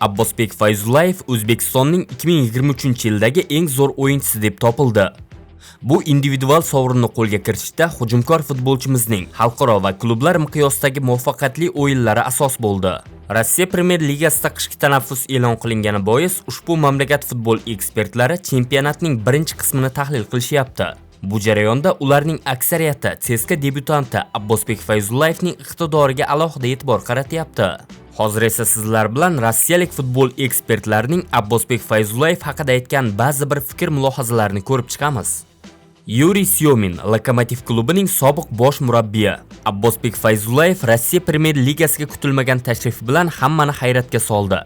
Abbosbek Fayzullayev O'zbekistonning 2023-yildagi eng zo'r o'yinchisi deb topildi. Bu individual sovrinni qo'lga kiritishda hujumkor futbolchimizning xalqaro va klublar miqyosidagi muvaffaqiyatli o'yinlari asos bo'ldi. Rossiya Premyer Ligasida qishki tanaffus e'lon qilingani bois ushbu mamlakat futbol ekspertlari chempionatning birinchi qismini tahlil qilishyapti. Bu jarayonda ularning aksariyati CSKA debyutanti Abbosbek Fayzullayevning iqtidoriga alohida e'tibor qaratyapti. Hozir esa sizlar bilan rossiyalik futbol ekspertlarining Abbosbek Fayzullayev haqida aytgan ba'zi bir fikr-mulohazalarini ko'rib chiqamiz. Yuriy Syomin Lokomotiv klubining sobiq bosh murabbiyi Abbosbek Fayzullayev Rossiya Premyer Ligasiga kutilmagan tashrif bilan hammani hayratga soldi.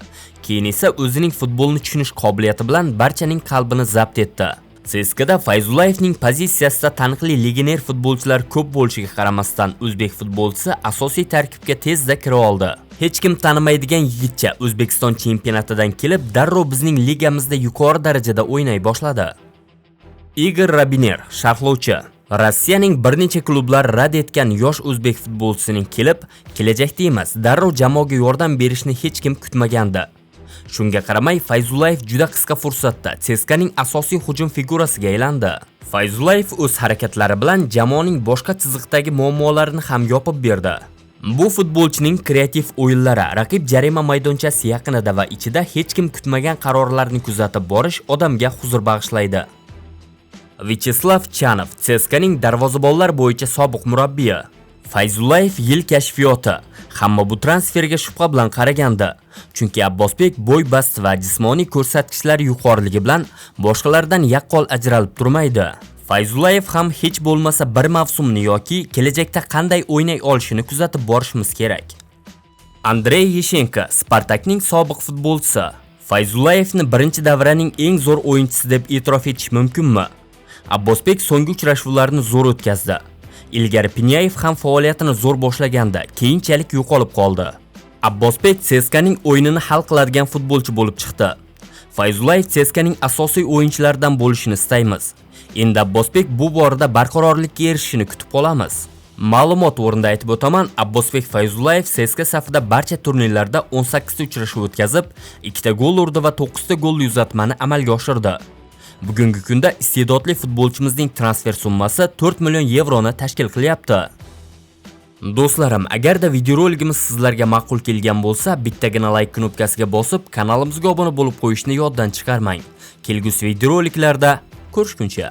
Keyin esa o'zining futbolni tushunish qobiliyati bilan barchaning qalbini zabt etdi. CSKAda Fayzullayevning pozitsiyasida taniqli legioner futbolchilar ko'p bo'lishiga qaramasdan o'zbek futbolchisi asosiy tarkibga tezda kira oldi. Hech kim tanimaydigan yigitcha O'zbekiston chempionatidan kelib, darrov bizning ligamizda yuqori darajada o'ynay boshladi. Igor Rabiner, sharhlovchi Rossiyaning bir necha klublar rad etgan yosh o'zbek futbolchisining kelib, kelajakda emas, darrov jamoaga yordam berishni hech kim kutmagandi. Shunga qaramay Fayzullayev juda qisqa fursatda CSKAning asosiy hujum figurasiga aylandi. Fayzullayev o'z harakatlari bilan jamoaning boshqa chiziqdagi muammolarini ham yopib berdi. Bu futbolchining kreativ o'yinlari raqib jarima maydonchasi yaqinida va ichida hech kim kutmagan qarorlarni kuzatib borish odamga huzur bag'ishlaydi. Vyacheslav Chanov CSKAning darvozabonlar bo'yicha sobiq murabbiyi. Fayzullayev yil kashfiyoti. Hamma bu transferga shubha bilan qaragandi. Chunki Abbosbek bo'y bast va jismoniy ko'rsatkichlar yuqoriligi bilan boshqalardan yaqqol ajralib turmaydi. Fayzullayev ham hech bo'lmasa bir mavsumni yoki kelajakda qanday o'ynay olishini kuzatib borishimiz kerak. Andrey Yeshenko Spartakning sobiq futbolchisi. Fayzullayevni birinchi davraning eng zo'r o'yinchisi deb e'tirof etish mumkinmi? Abbosbek so'nggi uchrashuvlarni zo'r o'tkazdi. Ilgari Pinyayev ham faoliyatini zo'r boshlaganda, keyinchalik yo'qolib qoldi. Abbosbek CSKAning o'yinini hal qiladigan futbolchi bo'lib chiqdi. Fayzullayev CSKAning asosiy o'yinchilaridan bo'lishini istaymiz. Endi Abbosbek bu borada barqarorlikka erishishini kutib qolamiz. Ma'lumot o'rnida aytib o'taman, Abbosbek Fayzullayev CSKA safida barcha turnirlarda 18 ta uchrashuv o'tkazib, 2 ta gol urdi va 9 ta gol uzatmani amalga oshirdi. Bugungi kunda iste'dodli futbolchimizning transfer summasi 4 million yevroni tashkil qilyapti. Do'stlarim, agarda videorolikimiz sizlarga ma'qul kelgan bo'lsa, bittagina like knopkasiga bosib, kanalimizga obuna bo'lib qo'yishni yoddan chiqarmang. Kelgusi videoroliklarda ko'rishguncha